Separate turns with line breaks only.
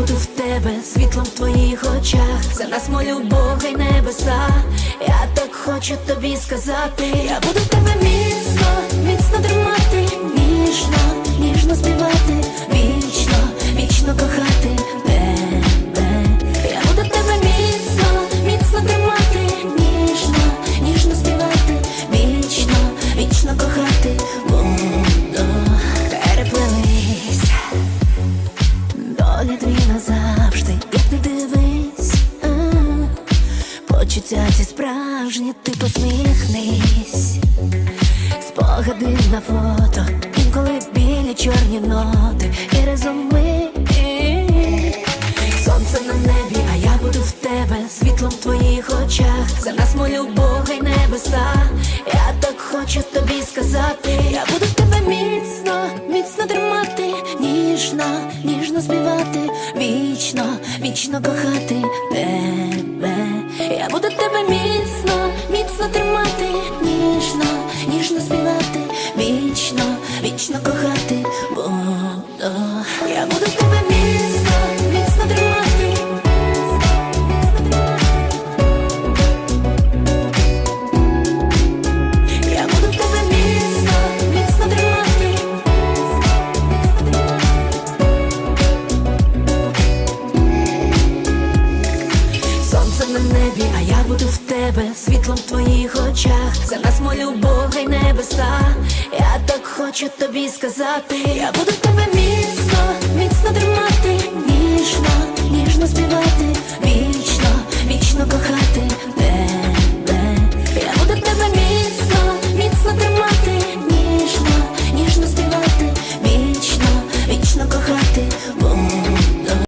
буду в тебе, світлом в твоїх очах. За нас молю Бога й небеса. Я так хочу тобі сказати. Я буду в тебе міцно, справжні, ти посміхнись, спогади на фото, інколи білі чорні ноти і резуми. Сонце на небі, а я буду в тебе, світлом в твоїх очах. За нас молю Бога й небеса. Я так хочу тобі сказати. Я буду тебе міцно, міцно тримати, ніжно, ніжно співати, вічно, вічно кохати Я буду тебе міцно, міцно тримати. Я буду тебе міцно, міцно тримати. Сонце на небі, а я буду в тебе, світлом в твоїх очах. За нас молю Бога й небеса. Я так хочу тобі сказати. Я буду тебе міцно тримати